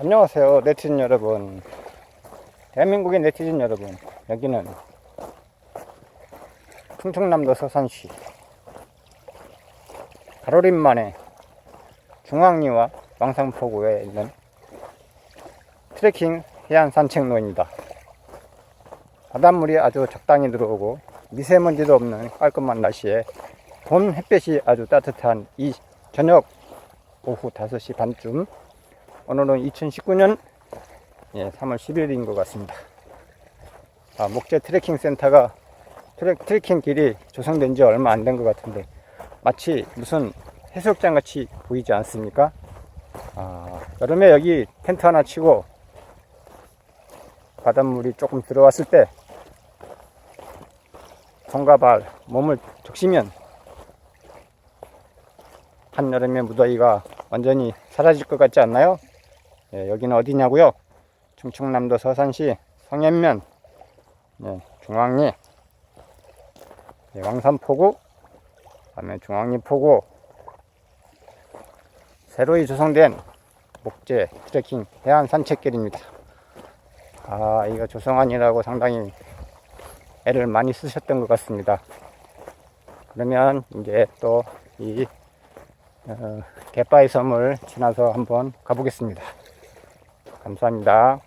안녕하세요 네티즌 여러분. 대한민국의 네티즌 여러분. 여기는 충청남도 서산시. 가로림 만에 중앙리와 왕상포구에 있는 트레킹 해안 산책로입니다. 바닷물이 아주 적당히 들어오고 미세먼지도 없는 깔끔한 날씨에 봄 햇볕이 아주 따뜻한 이 저녁 오후 5시 반쯤 오늘은 2019년 3월 10일인 것 같습니다. 아, 목재 트레킹 센터가 트레, 트레킹 길이 조성된 지 얼마 안 된 것 같은데 마치 무슨 해수욕장 같이 보이지 않습니까? 아, 여름에 여기 텐트 하나 치고 바닷물이 조금 들어왔을 때 손과 발, 몸을 적시면 한여름의 무더위가 완전히 사라질 것 같지 않나요? 예, 여기는 어디냐고요? 충청남도 서산시 성현면 예, 중앙리 예, 왕산포구 다음에 중앙리포구 새로이 조성된 목재 트레킹 해안 산책길입니다. 아 이거 조성하느라고 상당히 애를 많이 쓰셨던 것 같습니다. 그러면 이제 또이 어, 갯바위 섬을 지나서 한번 가보겠습니다. 감사합니다.